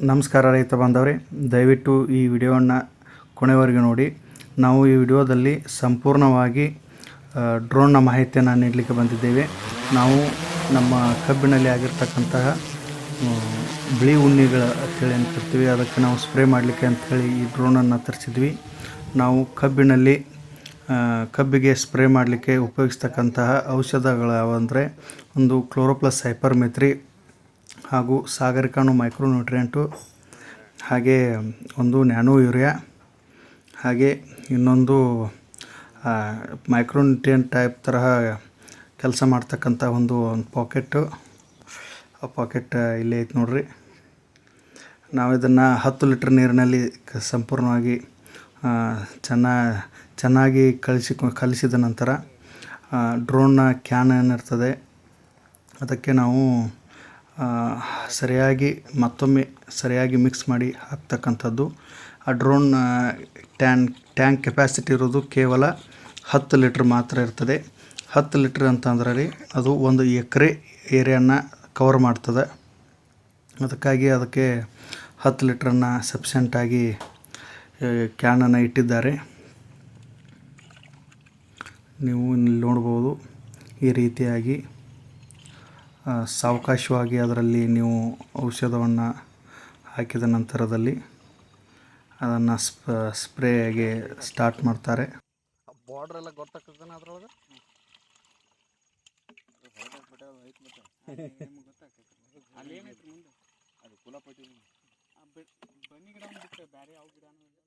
ನಮಸ್ಕಾರ ರೈತ ಬಾಂಧವರೇ, ದಯವಿಟ್ಟು ಈ ವಿಡಿಯೋವನ್ನು ಕೊನೆವರೆಗೆ ನೋಡಿ. ನಾವು ಈ ವಿಡಿಯೋದಲ್ಲಿ ಸಂಪೂರ್ಣವಾಗಿ ಡ್ರೋನ್ನ ಮಾಹಿತಿಯನ್ನು ನೀಡಲಿಕ್ಕೆ ಬಂದಿದ್ದೇವೆ. ನಾವು ನಮ್ಮ ಕಬ್ಬಿನಲ್ಲಿ ಆಗಿರ್ತಕ್ಕಂತಹ ಬಿಳಿ ಉಣ್ಣಿಗಳ ಅಂತೇಳಿ ಅಂತ ಕರಿತೀವಿ ಅದಕ್ಕೆ ನಾವು ಸ್ಪ್ರೇ ಮಾಡಲಿಕ್ಕೆ ಅಂಥೇಳಿ ಈ ಡ್ರೋನನ್ನು ತರಿಸಿದ್ವಿ. ನಾವು ಕಬ್ಬಿನಲ್ಲಿ ಕಬ್ಬಿಗೆ ಸ್ಪ್ರೇ ಮಾಡಲಿಕ್ಕೆ ಉಪಯೋಗಿಸ್ತಕ್ಕಂತಹ ಔಷಧಗಳು ಯಾವಂದರೆ ಒಂದು ಕ್ಲೋರೋಪ್ಲಸ್ ಹೈಪರ್ಮೆತ್ರಿ ಹಾಗೂ ಸಾಗರಿಕಾಣು ಮೈಕ್ರೋನ್ಯೂಟ್ರಿಯೆಂಟು ಹಾಗೆ ಒಂದು ನ್ಯಾನೋ ಯೂರಿಯಾ ಹಾಗೆ ಇನ್ನೊಂದು ಮೈಕ್ರೋನ್ಯೂಟ್ರಿಯೆಂಟ್ ಟೈಪ್ ತರಹ ಕೆಲಸ ಮಾಡ್ತಕ್ಕಂಥ ಒಂದು ಒಂದು ಪಾಕೆಟ್ಟು ಆ ಪಾಕೆಟ್ ಇಲ್ಲೇ ಐತೆ ನೋಡ್ರಿ. ನಾವು ಇದನ್ನು ಹತ್ತು ಲೀಟ್ರ್ ನೀರಿನಲ್ಲಿ ಸಂಪೂರ್ಣವಾಗಿ ಚೆನ್ನ, ಚೆನ್ನಾಗಿ ಕಲಿಸಿ ಕಲಿಸಿದ ನಂತರ ಡ್ರೋನ್ನ ಕ್ಯಾನ್ ಏನಿರ್ತದೆ, ಅದಕ್ಕೆ ನಾವು ಸರಿಯಾಗಿ ಮತ್ತೊಮ್ಮೆ ಸರಿಯಾಗಿ ಮಿಕ್ಸ್ ಮಾಡಿ ಹಾಕ್ತಕ್ಕಂಥದ್ದು. ಆ ಡ್ರೋನ್ ಟ್ಯಾನ್ ಟ್ಯಾಂಕ್ ಕೆಪಾಸಿಟಿ ಇರೋದು ಕೇವಲ ಹತ್ತು ಲೀಟ್ರ್ ಮಾತ್ರ ಇರ್ತದೆ. ಹತ್ತು ಲೀಟ್ರ್ ಅಂತಂದ್ರೆ ಅದು ಒಂದು ಎಕರೆ ಏರಿಯಾನ ಕವರ್ ಮಾಡ್ತದೆ. ಅದಕ್ಕಾಗಿ ಅದಕ್ಕೆ ಹತ್ತು ಲೀಟ್ರನ್ನು ಸಫಿಷಿಯಂಟಾಗಿ ಕ್ಯಾನನ್ನು ಇಟ್ಟಿದ್ದಾರೆ. ನೀವು ಇಲ್ಲಿ ನೋಡ್ಬೋದು ಈ ರೀತಿಯಾಗಿ ಸಾವಕಾಶವಾಗಿ ಅದರಲ್ಲಿ ನೀವು ಔಷಧವನ್ನು ಹಾಕಿದ ನಂತರದಲ್ಲಿ ಅದನ್ನು ಸ್ಪ ಸ್ಪ್ರೇಗೆ ಸ್ಟಾರ್ಟ್ ಮಾಡ್ತಾರೆ. ಬಾರ್ಡರ್ ಎಲ್ಲ ಗೊತ್ತಾಗ್ತದೆ ಅದ್ರೊಳಗೆ? ಅದು ಕುಲಪತಿ ಬನ್ನಿ ಗಿಡ ಬಿಟ್ಟು ಬೇರೆ ಯಾವ ಗಿಡನೂ ಇಲ್ಲ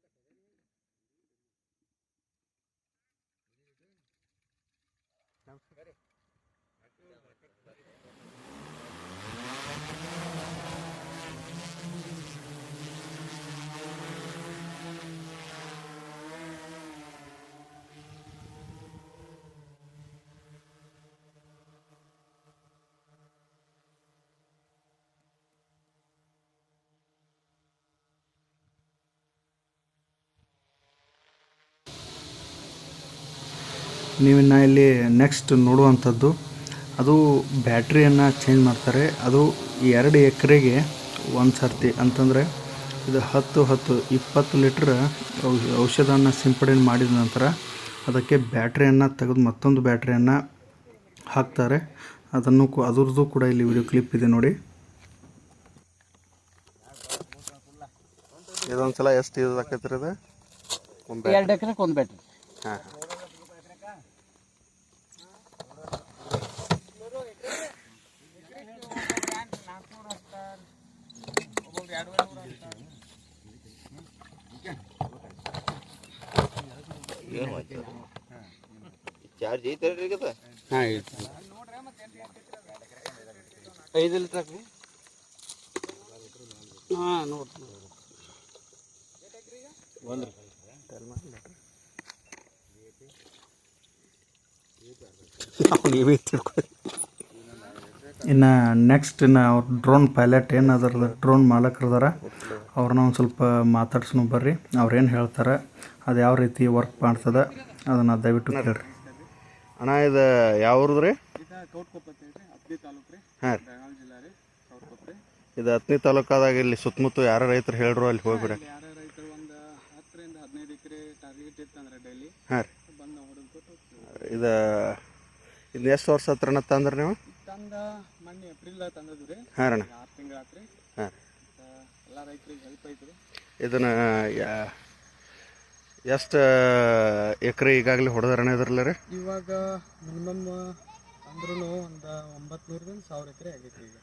ನೀವಿನ್ನು ಇಲ್ಲಿ ನೆಕ್ಸ್ಟ್ ನೋಡುವಂಥದ್ದು ಅದು ಬ್ಯಾಟ್ರಿಯನ್ನು ಚೇಂಜ್ ಮಾಡ್ತಾರೆ. ಅದು ಎರಡು ಎಕರೆಗೆ ಒಂದು ಸರ್ತಿ. ಅಂತಂದರೆ ಇದು ಹತ್ತು ಹತ್ತು ಇಪ್ಪತ್ತು ಲೀಟ್ರ್ ಔಷಧವನ್ನು ಸಿಂಪಡಣೆ ಮಾಡಿದ ನಂತರ ಅದಕ್ಕೆ ಬ್ಯಾಟ್ರಿಯನ್ನು ತೆಗೆದು ಮತ್ತೊಂದು ಬ್ಯಾಟ್ರಿಯನ್ನು ಹಾಕ್ತಾರೆ. ಅದನ್ನು ಕು ಅದ್ರದ್ದು ಕೂಡ ಇಲ್ಲಿ ವಿಡಿಯೋ ಕ್ಲಿಪ್ ಇದೆ ನೋಡಿ. ಇದೊಂದು ಸಲ ಎಷ್ಟು ಇದು ಹಾಕೈತ್ರಿ ಇದು ಒಂದು ಎರಡು ಎಕರೆಗೆ ಒಂದು ಬ್ಯಾಟ್ರಿ. ಹಾಂ. ಚಾರ್ಜ್ ಐತಲ್ರಿ ಈಗ ಹಾಂ ಐತಿ ಐದು ಲೀಟ್ರ್ ಹಾಕ್ರಿ ಹಾಂ ನೋಡ್ರಿ ಒಂದು ನೀವೇ ತಿಳ್ಕೊ ಇನ್ನು ನೆಕ್ಸ್ಟ್ ಇನ್ನು ಅವ್ರ ಡ್ರೋನ್ ಪೈಲಟ್ ಏನು ಅದರ ಡ್ರೋನ್ ಮಾಲಕರದಾರ ಅವ್ರನ್ನ ಒಂದು ಸ್ವಲ್ಪ ಮಾತಾಡ್ಸ್ನು ಬರ್ರಿ. ಅವ್ರೇನು ಹೇಳ್ತಾರೆ ಅದು ಯಾವ ರೀತಿ ವರ್ಕ್ ಮಾಡ್ತದೆ ಅದನ್ನು ದಯವಿಟ್ಟು ಕೇಳ್ರಿ. ಅಣ್ಣ ಇದು ಯಾವ ಊರ್ದು ರೀ? ಹಾಂ ರೀ. ಇದು ಹತ್ತನೇ ತಾಲೂಕಾದಾಗ ಇಲ್ಲಿ ಸುತ್ತಮುತ್ತ ಯಾರು ರೈತರು ಹೇಳ್ರು ಅಲ್ಲಿ ಹೋಗ್ಬಿಡ. ಯಾರ ರೈತರು ಒಂದು ಹತ್ತರಿಂದ ಹದಿನೈದು ಎಕರೆ ಟಾರ್ಗೆಟ್ ಇತ್ತಂದ್ರೆ ಡೈಲಿ ಹಾಂ ರೀ. ಇದು ಇದು ಎಷ್ಟು ವರ್ಷ ಹತ್ರನ ತಂದ್ರಿ ನೀವು? ಹಾಂ ಅಣ್ಣ ಹಾಂ. ಇದನ್ನು ಎಷ್ಟು ಎಕರೆ ಈಗಾಗಲೇ ಹೊಡೆದಾರಣ ಇದ್ರಲ್ಲ ರೀ? ಇವಾಗ ಮಿನಿಮಮ್ ಅಂದ್ರೂ ಒಂದು ಒಂಬತ್ತು ನೂರದಿಂದ ಸಾವಿರ ಎಕರೆ ಆಗೈತಿ ಈಗ.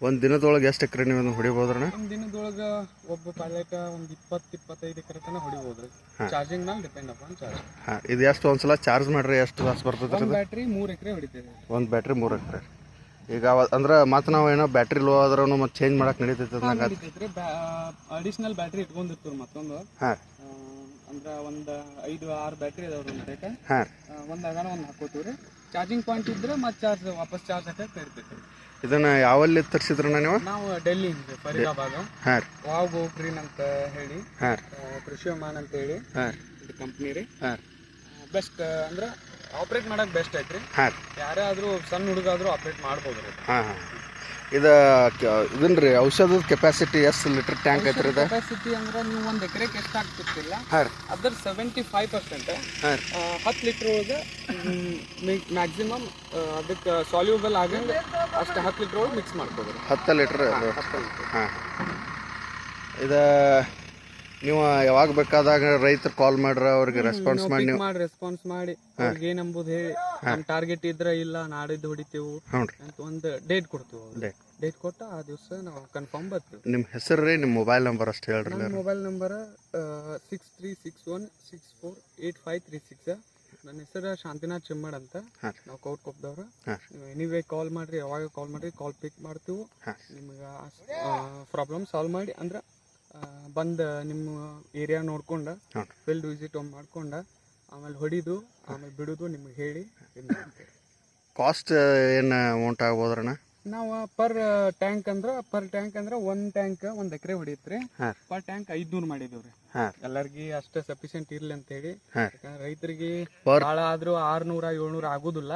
ಒಂದು ದಿನದೊಳಗೆ ಎಷ್ಟು ಎಕರೆ ನೀವು ಒಂದು ಹೊಡಿಬೋದ್ರಣ ಒಂದು ದಿನದೊಳಗೆ ಒಬ್ಬ ಪೈಲಟ್ ಒಂದು ಇಪ್ಪತ್ತು ಇಪ್ಪತ್ತೈದು ಎಕರೆ ತನಕ ಹೊಡಿಬೋದು ಹಾಂ. ಚಾರ್ಜಿಂಗ್ ಮೇಲೆ ಡಿಪೆಂಡ್ ಅಪ್ ಚಾರ್ಜ್ ಹಾಂ ಇದು ಎಷ್ಟು ಒಂದು ಸಲ ಚಾರ್ಜ್ ಮಾಡ್ರಿ ಎಷ್ಟು ತಾಸು ಬರ್ತದೆ ಬ್ಯಾಟ್ರಿ ಮೂರು ಎಕರೆ ಹೊಡಿತೇವೆ ಒಂದು ಬ್ಯಾಟ್ರಿ ಮೂರು ಎಕರೆ. ಈಗ ಅವ ಅಂದ್ರೆ ಮತ್ತೆ ನಾವು ಏನೋ ಬ್ಯಾಟ್ರಿ ಲೋ ಆದ್ರೂ ಮತ್ತೆ ಚೇಂಜ್ ಮಾಡಕ್ಕೆ ನಡೀತೈತೆ ಅಂದಂಗೆ ಆತ್. ನಡೀತೈತ್ರಿ. ಅಡಿಷನಲ್ ಬ್ಯಾಟ್ರಿ ಇಟ್ಕೊಂಡಿರ್ತೀವಿ ಮತ್ತೊಂದು. ಹಾಂ. ಅಂದ್ರೆ ಒಂದು ಐದು ಆರು ಬ್ಯಾಟ್ರಿ ಅದಾವ್ರಿ ಒಂದು ಬೇಕಾ ಹಾಂ. ರೀ ಒಂದು ಅಗಾನ ಒಂದು ಹಾಕೋತೀವಿ ರೀ. ಚಾರ್ಜಿಂಗ್ ಪಾಯಿಂಟ್ ಇದ್ರೆ ಮತ್ತೆ ಚಾರ್ಜ್ ವಾಪಸ್ ಚಾರ್ಜ್ ಹಾಕಕ್ಕೆ ಇರ್ತೈತಿ ಇದನ್ನ ಯಾವಲ್ಲಿ ತರಿಸಿದ್ರಣ್ಣ ನೀವು? ನಾವು ಡೆಲ್ಲಿ ಫರೀದಾಬಾದ್. ಹಾಂ. ರೀ ವಾವ್ ಗೋಗ್ರೀನ್ ಅಂತ ಹೇಳಿ. ಹಾಂ. ರೀ ಆ, ಕೃಷಿ ವಿಮಾನ ಅಂತ ಹೇಳಿ. ಹಾಂ. ರೀ ಇದು ಕಂಪ್ನಿ ರೀ. ಹಾಂ. ಬೆಸ್ಟ್ ಅಂದ್ರೆ ಆಪ್ರೇಟ್ ಮಾಡಕ್ಕೆ ಬೆಸ್ಟ್ ಐತ್ರಿ. ಹಾಂ. ಯಾರೇ ಆದರೂ ಸಣ್ಣ ಹುಡುಗ ಆದರೂ ಆಪ್ರೇಟ್ ಮಾಡ್ಬೋದು ರೀ. ಹಾಂ ಹಾಂ. ಇದು ಇದನ್ನ ರೀ ಔಷಧದ ಕೆಪಾಸಿಟಿ ಎಷ್ಟು ಲೀಟರ್ ಟ್ಯಾಂಕ್ ಐತ್ರಿ ಇದು? ಕೆಪಾಸಿಟಿ ಅಂದ್ರೆ ನೀವು ಒಂದು ಎಕರೆಗೆ ಎಷ್ಟು ಆಗ್ತಿರ್ತಿಲ್ಲ ಹಾಂ ಅದ್ರ ಸೆವೆಂಟಿ ಫೈವ್ ಪರ್ಸೆಂಟ್ ಹಾಂ ಹತ್ತು ಲೀಟ್ರ್ ಒಳಗೆ ಮ್ಯಾಕ್ಸಿಮಮ್ ಅದಕ್ಕೆ ಸಾಲ್ಯೂಬಲ್ ಆಗಂಗೆ ಅಷ್ಟು ಹತ್ತು ಲೀಟ್ರ್ ಒಳಗೆ ಮಿಕ್ಸ್ ಮಾಡ್ಕೋದ್ರಿ ಹತ್ತು ಲೀಟ್ರ್ ಹತ್ತು ಲೀಟ್ರ್ ಹಾಂ. ಇದು ನೀವು ಯಾವಾಗ ಬೇಕಾದಾಗ ರೈತರು ಕಾಲ್ ಮಾಡ್ರ ಅವ್ರಿಗೆ ರೆಸ್ಪಾನ್ಸ್ ಮಾಡಿ ನೀವು. ಮಾಡಿ ರೆಸ್ಪಾನ್ಸ್ ಮಾಡಿ. ಅವ್ರಿಗೆ ಏನ್ ಅಂಬುದು ಹೇಳಿ. ನಮ್ ಟಾರ್ಗೆಟ್ ಇದ್ರ ಇಲ್ಲ ನಾಡಿದ್ದು ಹೊಡಿತೇವು ಅಂತ ಒಂದು ಡೇಟ್ ಕೊಡ್ತೀವಿ Date. ಡೇಟ್ ಕೊಟ್ಟ ಆ ದಿವಸ ನಾವು ಕನ್ಫರ್ಮ್ ಬರ್ತೀವಿ. ನಿಮ್ಮ ಹೆಸರು ರೀ ನಿಮ್ಮ ಮೊಬೈಲ್ ನಂಬರ್ ಅಷ್ಟು ಹೇಳ್ರಿ ನನ್ನ mobile number six three six one six four eight five three six ನನ್ನ ಹೆಸರು ಶಾಂತಿನಾಥ್ ಚಿಮ್ಮಡ್ ಅಂತ. ಹಾಂ ರೀ. ನಾವು ಕೌಟ್ ಕೊಪ್ಪದವ್ರು ಹಾಂ ನೀವು ಎನಿವೇ ಕಾಲ್ ಮಾಡ್ರಿ ಯಾವಾಗ ಕಾಲ್ ಮಾಡ್ರಿ ಕಾಲ್ ಪಿಕ್ ಮಾಡ್ತೀವಿ. ಹಾಂ ನಿಮ್ಗೆ ಪ್ರಾಬ್ಲಮ್ ಸಾಲ್ವ್ ಮಾಡಿ ಅಂದ್ರೆ ಬಂದು ನಿಮ್ಮ ಏರಿಯಾ ನೋಡ್ಕೊಂಡ ಫೀಲ್ಡ್ ವಿಸಿಟ್ ಮಾಡ್ಕೊಂಡು ಆಮೇಲೆ ಹೊಡಿದು ಆಮೇಲೆ ಬಿಡೋದು ನಿಮ್ಗೆ ಹೇಳಿ ಕಾಸ್ಟ್ ಏನು ಅಮೌಂಟ್ ಆಗ್ಬೋದ್ರಣ್ಣ? ನಾವು ಪರ್ ಟ್ಯಾಂಕ್ ಅಂದ್ರೆ ಪರ್ ಟ್ಯಾಂಕ್ ಅಂದ್ರೆ ಒಂದ್ ಟ್ಯಾಂಕ್ ಒಂದ್ ಎಕರೆ ಹೊಡಿತ್ರಿ. Per tank ಐದ್ನೂರ್ ಮಾಡಿದೇವ್ರಿ. ಎಲ್ಲರಿಗೆ ಅಷ್ಟೇ ಸಫಿಶಿಯಂಟ್ ಇರ್ಲಿ ಅಂತ ಹೇಳಿ ರೈತರಿಗೆ ಭಾಳ ಆದ್ರೂ ಆರ್ನೂರ ಏಳ್ನೂರ ಆಗುದಿಲ್ಲ.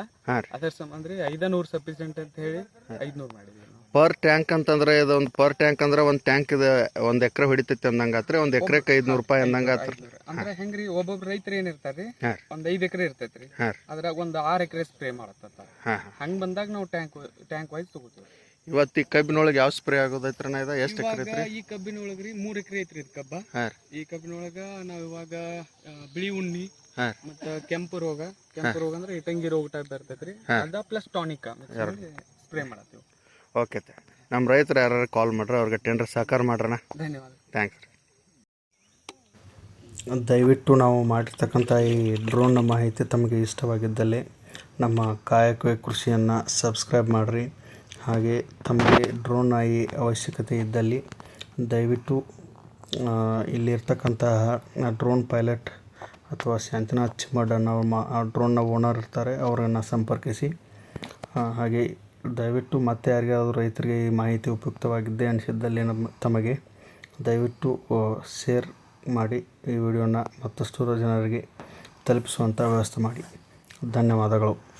ಅದರ ಸಂಬಂಧ ರೀ ಐದನೂರು ಸಫಿಶಿಯಂಟ್ ಅಂತ ಹೇಳಿ ಐದ್ನೂರ್ ಮಾಡಿದ್ವಿ. ಪರ್ ಟ್ಯಾಂಕ್ ಅಂತಂದ್ರೆ ಇದು ಒಂದು ಪರ್ ಟ್ಯಾಂಕ್ ಅಂದ್ರೆ ಒಂದು ಟ್ಯಾಂಕ್ ಇದು ಒಂದು ಎಕರೆ ಹೊಡಿತೈತಿ ಅಂದಂಗೆ ಆತ್ರಿ ಒಂದು ಎಕರೆಕ್ಕೆ ಐದ್ನೂರು ರೂಪಾಯಿ ಅಂದಂಗ ಆತ್ರಿ. ಅಂದ್ರೆ ಹೆಂಗ್ರಿ ಒಬ್ಬೊಬ್ರು ರೈತರು ಏನಿರ್ತಾರ್ರಿ ಹಾಂ. ಒಂದ್ ಐದ್ ಎಕರೆ ಇರ್ತೈತ್ರಿ. ಹಾಂ. ಅದ್ರಾಗ ಒಂದ್ ಆರ್ ಎಕರೆ ಸ್ಪ್ರೇ ಮಾಡತ್ತ ಹಾಂ. ಹಂಗ್ ಬಂದಾಗ ನಾವು ಟ್ಯಾಂಕ್ ಟ್ಯಾಂಕ್ ವೈಸ್ ತಗೋತೀವಿ. ಇವತ್ತು ಈ ಕಬ್ಬಿನೊಳಗೆ ಯಾವ ಸ್ಪ್ರೇ ಆಗೋದೈತ್ರ ಇದು? ಎಷ್ಟು ಎಕರೆ ಐತ್ರಿ? ಈ ಕಬ್ಬಿನ ಒಳಗ್ರಿ ಮೂರ್ ಎಕರೆ ಐತ್ರಿ ಇದ್ ಕಬ್ಬ. ಹಾಂ ರೀ. ಈ ಕಬ್ಬಿನೊಳಗ ನಾವ್ ಇವಾಗ ಆ, ಬಿಳಿ ಉಣ್ಣಿ ಹಾಂ ಮತ್ತ ಕೆಂಪು ರೋಗ. ಕೆಂಪು ರೋಗ ಅಂದ್ರೆ ಇಟಂಗಿ ರೋಗ ಟೈಪ್ ಬರ್ತೈತ್ರಿ. ಅದ ಪ್ಲಸ್ ಟಾನಿಕ್ ಸ್ಪ್ರೇ ಮಾಡತ್ತೀವಿ. ಓಕೆ ನಮ್ಮ ರೈತರು ಯಾರು ಕಾಲ್ ಮಾಡ್ರೆ ಅವ್ರಿಗೆ ಟೆಂಡರ್ ಸಹಕಾರ ಮಾಡ್ರಣ ಧನ್ಯವಾದ. ಥ್ಯಾಂಕ್ಸ್ ರೀ. ದಯವಿಟ್ಟು ನಾವು ಮಾಡಿರ್ತಕ್ಕಂಥ ಈ ಡ್ರೋನ್ನ ಮಾಹಿತಿ ತಮಗೆ ಇಷ್ಟವಾಗಿದ್ದಲ್ಲಿ ನಮ್ಮ ಕಾಯಕವೇ ಕೃಷಿಯನ್ನು ಸಬ್ಸ್ಕ್ರೈಬ್ ಮಾಡಿರಿ. ಹಾಗೆ ತಮಗೆ ಡ್ರೋನ್ ಈ ಅವಶ್ಯಕತೆ ಇದ್ದಲ್ಲಿ ದಯವಿಟ್ಟು ಇಲ್ಲಿರ್ತಕ್ಕಂತಹ ಡ್ರೋನ್ ಪೈಲಟ್ ಅಥವಾ ಶಾಂತಿನಾಥ್ ಚಿಮ್ಮಡ್ ಅನ್ನೋ ಮಾ ಡ್ರೋನ್ನ ಓನರ್ ಇರ್ತಾರೆ ಅವರನ್ನು ಸಂಪರ್ಕಿಸಿ. ಹಾಗೆ ದಯವಿಟ್ಟು ಮತ್ತೆ ಯಾರಿಗಾದರೂ ರೈತರಿಗೆ ಈ ಮಾಹಿತಿ ಉಪಯುಕ್ತವಾಗಿದ್ದೆ ಅನಿಸಿದ್ದಲ್ಲಿ ನಮ್ಮ ತಮಗೆ ದಯವಿಟ್ಟು ಶೇರ್ ಮಾಡಿ ಈ ವಿಡಿಯೋನ ಮತ್ತಷ್ಟು ಜನರಿಗೆ ತಲುಪಿಸುವಂಥ ವ್ಯವಸ್ಥೆ ಮಾಡಿ. ಧನ್ಯವಾದಗಳು.